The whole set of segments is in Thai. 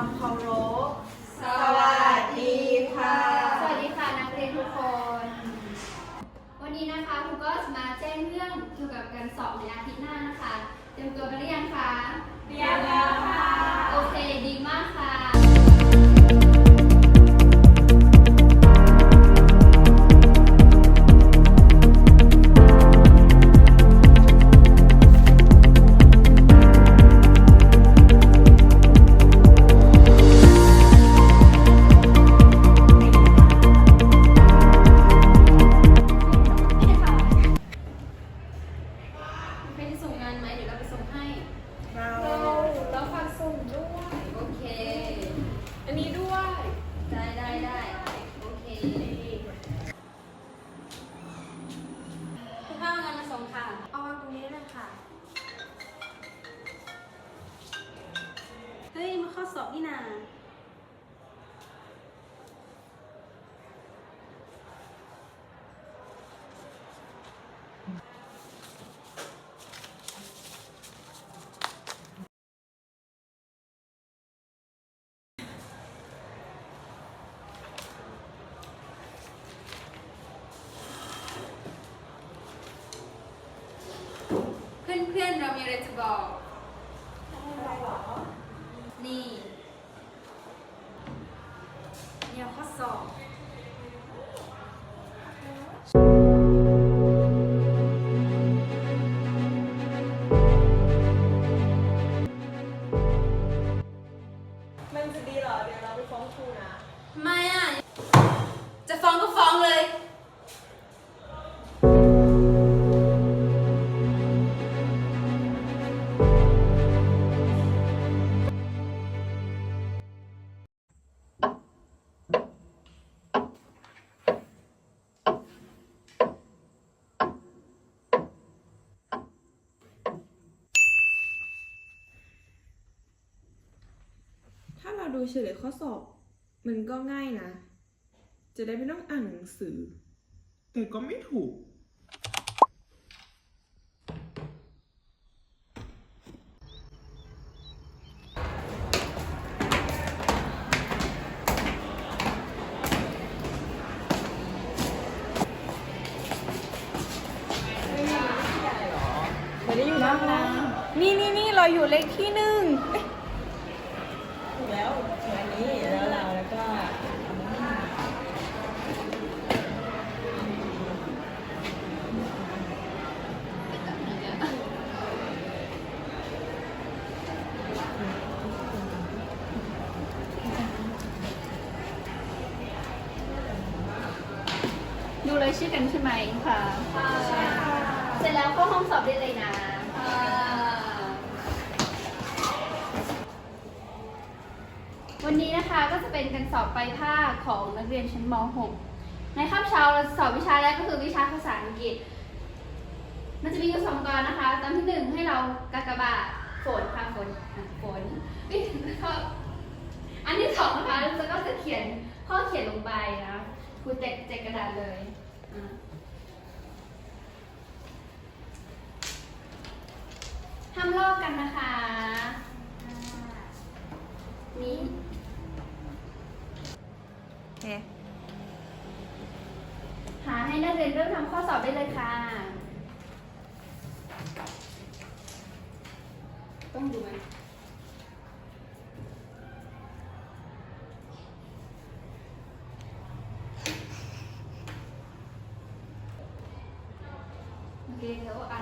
ความเคารพ สวัสดีค่ะ สวัสดีค่ะนักเรียนทุกคน วันนี้นะคะครูก็จะมาแจ้งเรื่องเกี่ยวกับการสอบในอาทิตย์หน้านะคะ เตรียมตัวกันหรือยังคะ เตรียมแล้ว อบนี่นาเพื่อนๆ เรามีอะไรจะบอก นี่เนี่ยข้อ สอบมันจะดีเหรอ เดี๋ยวเราไปฟ้องครูนะ ไม่อะ จะฟ้องก็ฟ้องเลย ดูเฉลยข้อสอบ มันก็ง่ายนะ จะได้ไม่ต้องอ่านหนังสือ แต่ก็ไม่ถูกไม่ได้อยู่หน้าห้องนี่นี่นี่เราอยู่เลขที่หนึ่งเอ๊ะ ถูกแล้วอันนี้แล้วเราแล้วก็ ดูเลยชื่อกันใช่ไหมค่ะ เสร็จแล้วเข้าห้องสอบได้เลยนะ วันนี้นะคะก็จะเป็นการสอบปลายภาคของนักเรียนชั้นม .6 ในคาบเช้าเราจะสอบวิชาแรกก็คือวิชาภาษาอังกฤษ มันจะมีอยู่สองตอนนะคะ ตอนที่หนึ่งให้เรากากบาทฝนค่ะฝนอะฝนแล้วก็อันที่สองนะคะเราก็จะเขียนข้อเขียนลงไปนะครูแจกแจกกระดาษเลย อะห้ามลอกกันนะคะนี่โอเคหาให้นักเรียนเริ่มทำข้อสอบได้เลยค่ะ ต้องดูไหม โอเ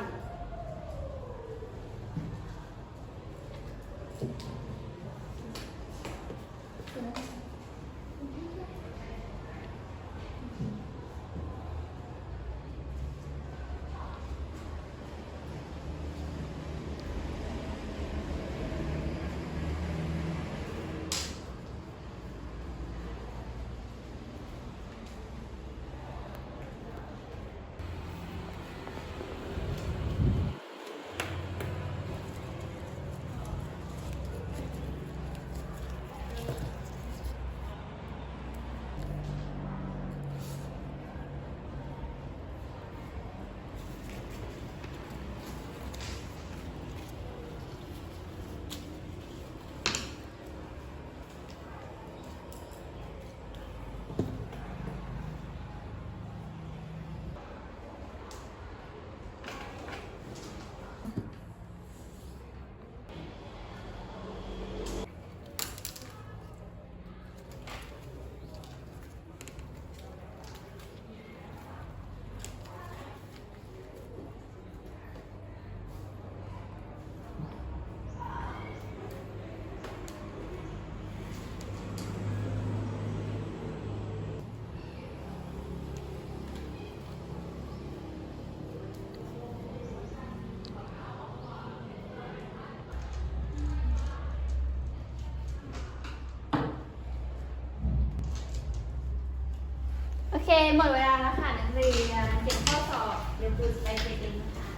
เคหมดเวลาแล้วค่ะนักเรียนเก็บข้อสอบเดี๋ยวครูจะไปเช็คเองนะคะ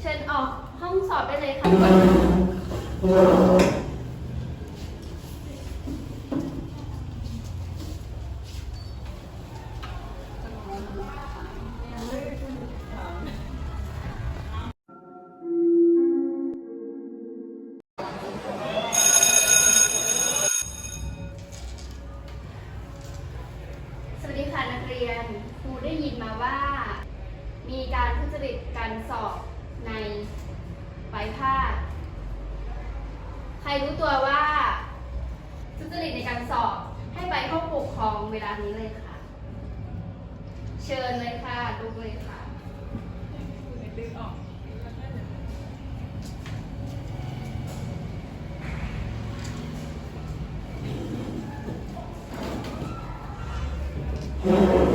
เชิญออกห้องสอบได้เลยค่ะ รรู้ตัวว่าทุจริตในการสอบให้ไปห้องปกครองเวลานี้เลยค่ะ เชิญเลยค่ะลุกเลยค่ะดึงออก